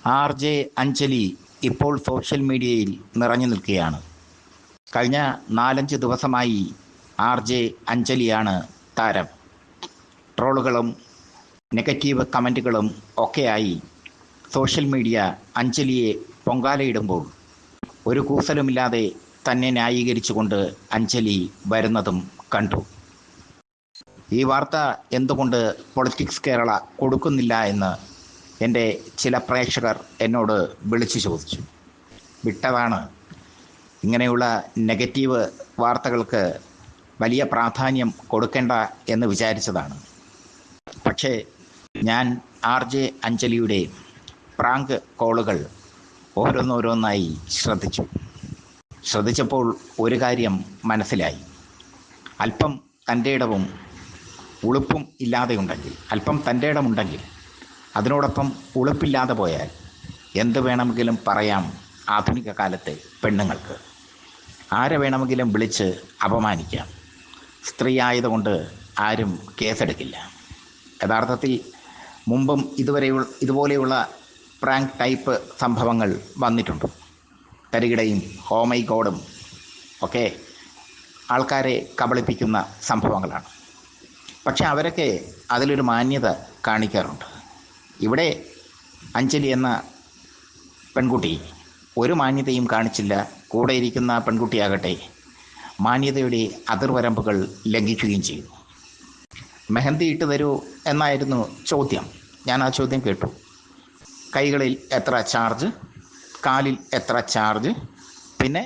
R J Anjali ഇപ്പോൾ social മീഡിയയിൽ നിറഞ്ഞു നിൽക്കുകയാണ്. കഴിഞ്ഞ നാലഞ്ച് ദിവസമായി ആർ ജെ അഞ്ജലിയാണ് താരം. ട്രോളുകളും നെഗറ്റീവ് കമന്റുകളും ഒക്കെയായി സോഷ്യൽ മീഡിയ അഞ്ജലിയെ പൊങ്കാലയിടുമ്പോൾ ഒരു കൂസലുമില്ലാതെ തന്നെ ന്യായീകരിച്ചുകൊണ്ട് അഞ്ജലി വരുന്നതും കണ്ടു. ഈ വാർത്ത എന്തുകൊണ്ട് പൊളിറ്റിക്സ് കേരള കൊടുക്കുന്നില്ല എന്ന് എന്റെ ചില പ്രേക്ഷകർ എന്നോട് വിളിച്ചു ചോദിച്ചു. വിട്ടതാണ്. ഇങ്ങനെയുള്ള നെഗറ്റീവ് വാർത്തകൾക്ക് വലിയ പ്രാധാന്യം കൊടുക്കേണ്ട എന്ന് വിചാരിച്ചതാണ്. പക്ഷേ ഞാൻ ആർ ജെ അഞ്ജലിയുടെ പ്രാങ്ക് കോളുകൾ ഓരോന്നോരോന്നായി ശ്രദ്ധിച്ചു. ശ്രദ്ധിച്ചപ്പോൾ ഒരു കാര്യം മനസ്സിലായി. അല്പം തന്റെ ഇടവും ഉളുപ്പും ഇല്ലാതെയുണ്ടെങ്കിൽ അല്പം തന്റെ ഇടമുണ്ടെങ്കിൽ അതിനോടൊപ്പം ഉളുപ്പില്ലാതെ പോയാൽ എന്ത് വേണമെങ്കിലും പറയാം ആധുനിക കാലത്തെ പെണ്ണുങ്ങൾക്ക്. ആരെ വേണമെങ്കിലും വിളിച്ച് അപമാനിക്കാം. സ്ത്രീ ആയതുകൊണ്ട് ആരും കേസെടുക്കില്ല. യഥാർത്ഥത്തിൽ മുമ്പും ഇതുവരെ ഇതുപോലെയുള്ള പ്രാങ്ക് ടൈപ്പ് സംഭവങ്ങൾ വന്നിട്ടുണ്ട്. തരികിടയും ഹോമൈ ഗോഡും ഒക്കെ ആൾക്കാരെ കബളിപ്പിക്കുന്ന സംഭവങ്ങളാണ്. പക്ഷെ അവരൊക്കെ അതിലൊരു മാന്യത കാണിക്കാറുണ്ട്. ഇവിടെ അഞ്ജലി എന്ന പെൺകുട്ടി ഒരു മാന്യതയും കാണിച്ചില്ല. കൂടെ ഇരിക്കുന്ന പെൺകുട്ടിയാകട്ടെ. മാന്യതയുടെ അതിർവരമ്പുകൾ ലംഘിക്കുകയും ചെയ്തു മെഹന്തി ഇട്ട് തരൂ എന്നായിരുന്നു ചോദ്യം. ഞാൻ ആ ചോദ്യം കേട്ടു. കൈകളിൽ എത്ര ചാർജ്? കാലിൽ എത്ര ചാർജ്? പിന്നെ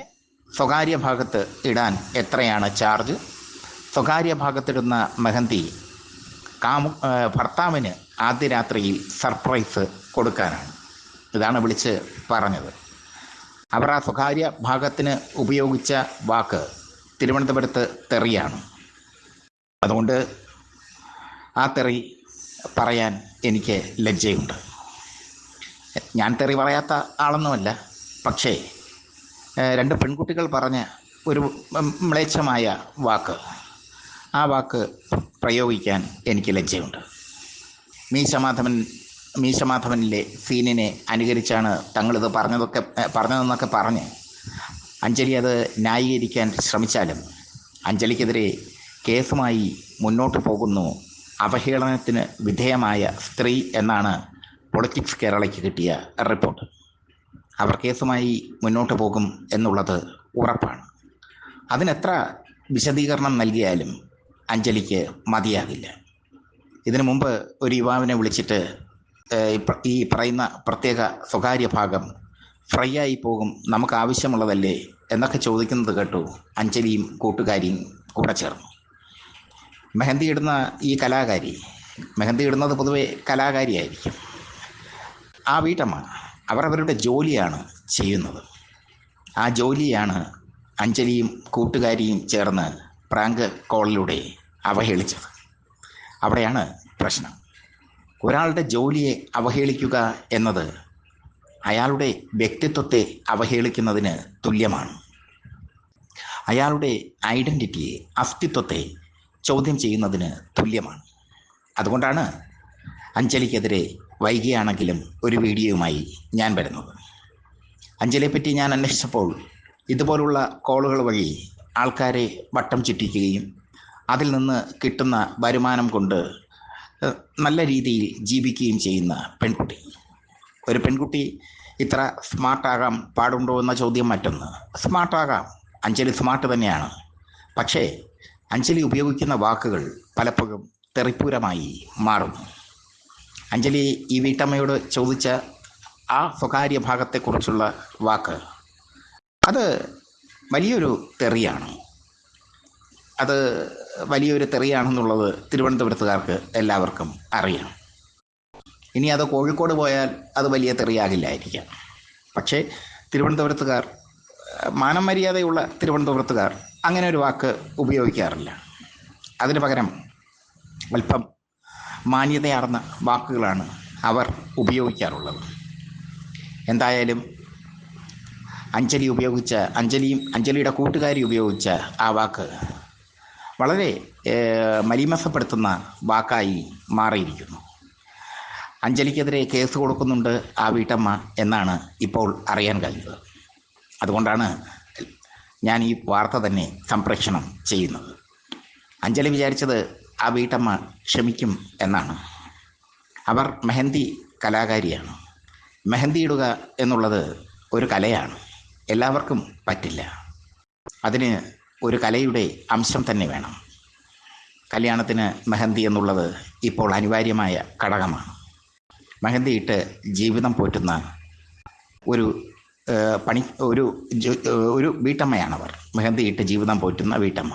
സ്വകാര്യ ഭാഗത്ത് ഇടാൻ എത്രയാണ് ചാർജ്? സ്വകാര്യ ഭാഗത്തിടുന്ന മെഹന്തി കാമു ഭർത്താവിന് ആദ്യ രാത്രിയിൽ സർപ്രൈസ് കൊടുക്കാനാണ്. ഇതാണ് വിളിച്ച് പറഞ്ഞത്. അവർ ആ സ്വകാര്യ ഭാഗത്തിന് ഉപയോഗിച്ച വാക്ക് തിരുവനന്തപുരത്ത് തെറിയാണ്. അതുകൊണ്ട് ആ തെറി പറയാൻ എനിക്ക് ലജ്ജയുണ്ട്. ഞാൻ തെറി പറയാത്ത ആളൊന്നുമല്ല. പക്ഷേ രണ്ട് പെൺകുട്ടികൾ പറഞ്ഞ ഒരു മ്ലേച്ഛമായ വാക്ക്. ആ വാക്ക് പ്രയോഗിക്കാൻ എനിക്ക് ലജ്ജയുണ്ട്. മീശമാധവൻ മീശമാധവനിലെ സീനിനെ അനുകരിച്ചാണ് തങ്ങളിത് പറഞ്ഞതൊക്കെ പറഞ്ഞതെന്നൊക്കെ പറഞ്ഞ് അഞ്ജലി അത് ന്യായീകരിക്കാൻ ശ്രമിച്ചാലും അഞ്ജലിക്കെതിരെ കേസുമായി മുന്നോട്ട് പോകുന്നു അവഹേളനത്തിന് വിധേയമായ സ്ത്രീ എന്നാണ് പൊളിറ്റിക്സ് കേരളയ്ക്ക് കിട്ടിയ റിപ്പോർട്ട്. അവർ കേസുമായി മുന്നോട്ട് പോകും എന്നുള്ളത് ഉറപ്പാണ്. അതിനെത്ര വിശദീകരണം നൽകിയാലും അഞ്ജലിക്ക് മതിയാകില്ല. ഇതിനു മുമ്പ് ഒരു യുവാവിനെ വിളിച്ചിട്ട് ഈ പറയുന്ന പ്രത്യേക സ്വകാര്യ ഭാഗം ഫ്രൈ ആയി പോകും നമുക്ക് ആവശ്യമുള്ളതല്ലേ എന്നൊക്കെ ചോദിക്കുന്നത് കേട്ടു അഞ്ജലിയും കൂട്ടുകാരിയും കൂടെ ചേർന്നു. മെഹന്തി ഇടുന്ന ഈ കലാകാരി മെഹന്തി ഇടുന്നത് പൊതുവെ കലാകാരിയായിരിക്കും. ആ വീട്ടമ്മ അവർ അവരുടെ ജോലിയാണ് ചെയ്യുന്നത്. ആ ജോലിയാണ് അഞ്ജലിയും കൂട്ടുകാരിയും ചേർന്ന് പ്രാങ്ക് കോളിലൂടെ അവഹേളിച്ചത്. അവിടെയാണ് പ്രശ്നം. ഒരാളുടെ ജോലിയെ അവഹേളിക്കുക എന്നത് അയാളുടെ വ്യക്തിത്വത്തെ അവഹേളിക്കുന്നതിന് തുല്യമാണ്. അയാളുടെ ഐഡന്റിറ്റിയെ അസ്തിത്വത്തെ ചോദ്യം ചെയ്യുന്നതിന് തുല്യമാണ്. അതുകൊണ്ടാണ് അഞ്ജലിക്കെതിരെ വൈകിയാണെങ്കിലും ഒരു വീഡിയോയുമായി ഞാൻ വരുന്നത്. അഞ്ജലിയെപ്പറ്റി ഞാൻ അന്വേഷിച്ചപ്പോൾ ഇതുപോലുള്ള കോളുകൾ വഴി ആൾക്കാരെ വട്ടം ചുറ്റിക്കുകയും അതിൽ നിന്ന് കിട്ടുന്ന വരുമാനം കൊണ്ട് നല്ല രീതിയിൽ ജീവിക്കുകയും ചെയ്യുന്ന പെൺകുട്ടി. ഒരു പെൺകുട്ടി ഇത്ര സ്മാർട്ടാകാം പാടുണ്ടോ എന്ന ചോദ്യം മറ്റൊന്ന്. സ്മാർട്ടാകാം. അഞ്ജലി സ്മാർട്ട് തന്നെയാണ്. പക്ഷേ അഞ്ജലി ഉപയോഗിക്കുന്ന വാക്കുകൾ പലപ്പോഴും തെറിപ്പൂരമായി മാറുന്നു. അഞ്ജലി ഈ വീട്ടമ്മയോട് ചോദിച്ച ആ സ്വകാര്യ ഭാഗത്തെക്കുറിച്ചുള്ള വാക്ക് അത് വലിയൊരു തെറിയാണ്. അത് വലിയൊരു തെറിയാണെന്നുള്ളത് തിരുവനന്തപുരത്തുകാർക്ക് എല്ലാവർക്കും അറിയാം. ഇനി അത് കോഴിക്കോട് പോയാൽ അത് വലിയ തെറിയാകില്ലായിരിക്കാം. പക്ഷേ തിരുവനന്തപുരത്തുകാർ മാനം മര്യാദയുള്ള തിരുവനന്തപുരത്തുകാർ അങ്ങനെ ഒരു വാക്ക് ഉപയോഗിക്കാറില്ല. അതിന് പകരം അല്പം മാന്യതയാർന്ന വാക്കുകളാണ് അവർ ഉപയോഗിക്കാറുള്ളത്. എന്തായാലും അഞ്ജലി ഉപയോഗിച്ച അഞ്ജലിയും അഞ്ജലിയുടെ കൂട്ടുകാരി ഉപയോഗിച്ച ആ വാക്ക് വളരെ മലിമസപ്പെടുത്തുന്ന വാക്കായി മാറിയിരിക്കുന്നു. അഞ്ജലിക്കെതിരെ കേസ് കൊടുക്കുന്നുണ്ട് ആ വീട്ടമ്മ എന്നാണ് ഇപ്പോൾ അറിയാൻ കഴിഞ്ഞത്. അതുകൊണ്ടാണ് ഞാൻ ഈ വാർത്ത തന്നെ സംപ്രേഷണം ചെയ്യുന്നത്. അഞ്ജലി വിചാരിച്ചത് ആ വീട്ടമ്മ ക്ഷമിക്കും എന്നാണ്. അവർ മെഹന്തി കലാകാരിയാണ്. മെഹന്തി ഇടുക എന്നുള്ളത് ഒരു കലയാണ്. എല്ലാവർക്കും പറ്റില്ല. അതിന് ഒരു കലയുടെ അംശം തന്നെ വേണം. കല്യാണത്തിന് മെഹന്തി എന്നുള്ളത് ഇപ്പോൾ അനിവാര്യമായ ഘടകമാണ്. മെഹന്തി ഇട്ട് ജീവിതം പോറ്റുന്ന ഒരു പണി ഒരു ഒരു വീട്ടമ്മയാണവർ. മെഹന്തി ഇട്ട് ജീവിതം പോറ്റുന്ന വീട്ടമ്മ.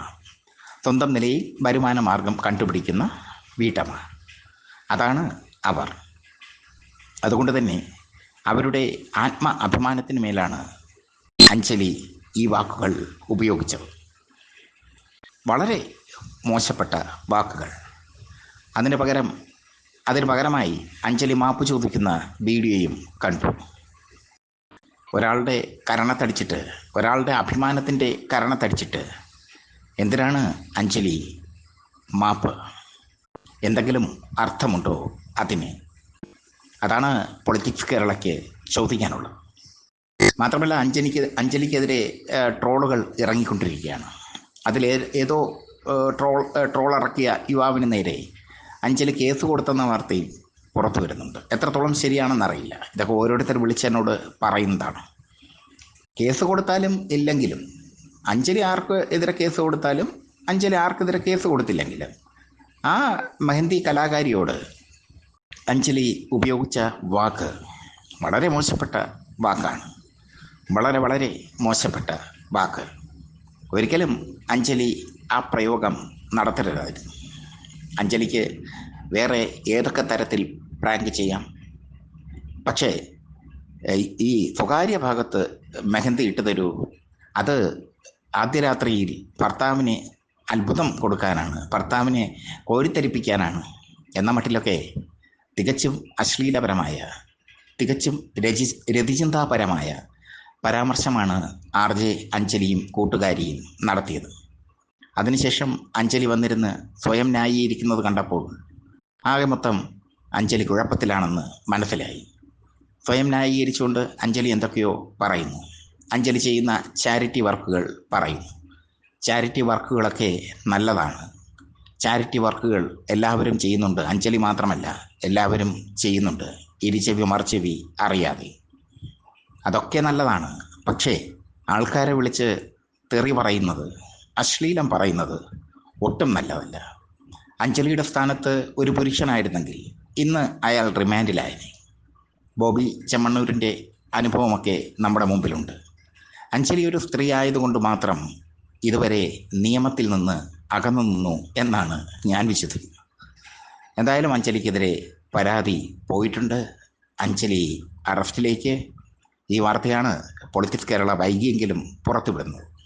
സ്വന്തം നിലയിൽ വരുമാന മാർഗം കണ്ടുപിടിക്കുന്ന വീട്ടമ്മ. അതാണ് അവർ. അതുകൊണ്ട് തന്നെ അവരുടെ ആത്മ അഭിമാനത്തിന് മേലാണ് അഞ്ജലി ഈ വാക്കുകൾ ഉപയോഗിച്ചത്. വളരെ മോശപ്പെട്ട വാക്കുകൾ. അതിന് പകരം അതിന് പകരമായി അഞ്ജലി മാപ്പ് ചോദിക്കുന്ന വീഡിയോയും കണ്ടു. ഒരാളുടെ കരണത്തടിച്ചിട്ട് ഒരാളുടെ അഭിമാനത്തിന്റെ കരണത്തടിച്ചിട്ട് എന്തിനാണ് അഞ്ജലി മാപ്പ്? എന്തെങ്കിലും അർത്ഥമുണ്ടോ അതിന്? അതാണ് പൊളിറ്റിക്സ് കേരളയ്ക്ക് ചോദിക്കാനുള്ളത്. മാത്രമല്ല അഞ്ജലിക്ക് അഞ്ജലിക്കെതിരെ ട്രോളുകൾ ഇറങ്ങിക്കൊണ്ടിരിക്കുകയാണ്. അതിൽ ഏതോ ട്രോൾ ട്രോൾ ഇറക്കിയ യുവാവിന് നേരെ അഞ്ജലി കേസ് കൊടുത്തെന്ന വാർത്തയും പുറത്തു വരുന്നുണ്ട്. എത്രത്തോളം ശരിയാണെന്നറിയില്ല ഇതൊക്കെ ഓരോരുത്തർ വിളിച്ചെന്നോട് പറയുന്നതാണ്. കേസ് കൊടുത്താലും ഇല്ലെങ്കിലും അഞ്ജലി ആർക്ക് എതിരെ കേസ് കൊടുത്താലും അഞ്ജലി ആർക്കെതിരെ കേസ് കൊടുത്തില്ലെങ്കിലും ആ മെഹന്തി കലാകാരിയോട് അഞ്ജലി ഉപയോഗിച്ച വാക്ക് വളരെ മോശപ്പെട്ട വാക്കാണ്. വളരെ വളരെ മോശപ്പെട്ട വാക്ക്. ഒരിക്കലും അഞ്ജലി ആ പ്രയോഗം നടത്തരുതായിരുന്നു. അഞ്ജലിക്ക് വേറെ ഏതൊക്കെ തരത്തിൽ പ്രാങ്ക് ചെയ്യാം? പക്ഷേ ഈ സ്വകാര്യ ഭാഗത്ത് മെഹന്തി ഇട്ട് തരൂ അത് ആദ്യ രാത്രിയിൽ ഭർത്താവിന് അത്ഭുതം കൊടുക്കാനാണ് ഭർത്താവിനെ കോരിത്തരിപ്പിക്കാനാണ് എന്ന മട്ടിലൊക്കെ തികച്ചും അശ്ലീലപരമായ തികച്ചും രചി രതിചിന്താപരമായ പരാമർശമാണ് ആർ ജെ അഞ്ജലിയും കൂട്ടുകാരിയും നടത്തിയത്. അതിനുശേഷം അഞ്ജലി വന്നിരുന്ന് സ്വയം ന്യായീകരിക്കുന്നത് കണ്ടപ്പോൾ ആകെ മൊത്തം അഞ്ജലി കുഴപ്പത്തിലാണെന്ന് മനസ്സിലായി. സ്വയം ന്യായീകരിച്ചുകൊണ്ട് അഞ്ജലി എന്തൊക്കെയോ പറയുന്നു. അഞ്ജലി ചെയ്യുന്ന ചാരിറ്റി വർക്കുകൾ പറയുന്നു. ചാരിറ്റി വർക്കുകളൊക്കെ നല്ലതാണ്. ചാരിറ്റി വർക്കുകൾ എല്ലാവരും ചെയ്യുന്നുണ്ട്. അഞ്ജലി മാത്രമല്ല എല്ലാവരും ചെയ്യുന്നുണ്ട്. ഇരിച്ചെവി മറിച്ചെവി അറിയാതെ. അതൊക്കെ നല്ലതാണ്. പക്ഷേ ആൾക്കാരെ വിളിച്ച് തെറി പറയുന്നത് അശ്ലീലം പറയുന്നത് ഒട്ടും നല്ലതല്ല. അഞ്ജലിയുടെ സ്ഥാനത്ത് ഒരു പുരുഷനായിരുന്നെങ്കിൽ ഇന്ന് അയാൾ റിമാൻഡിലായനെ. ബോബി ചെമ്മണ്ണൂരിന്റെ അനുഭവമൊക്കെ നമ്മുടെ മുമ്പിലുണ്ട്. അഞ്ജലി ഒരു സ്ത്രീ ആയതുകൊണ്ട് മാത്രം ഇതുവരെ നിയമത്തിൽ നിന്ന് അകന്നു നിന്നു എന്നാണ് ഞാൻ വിശ്വസിക്കുന്നത്. എന്തായാലും അഞ്ജലിക്കെതിരെ പരാതി പോയിട്ടുണ്ട്. അഞ്ജലി അറസ്റ്റിലേക്ക് ഈ വാർത്തയാണ് പൊളിറ്റിക്സ് കേരള വൈകിയെങ്കിലും പുറത്തുവിടുന്നത്.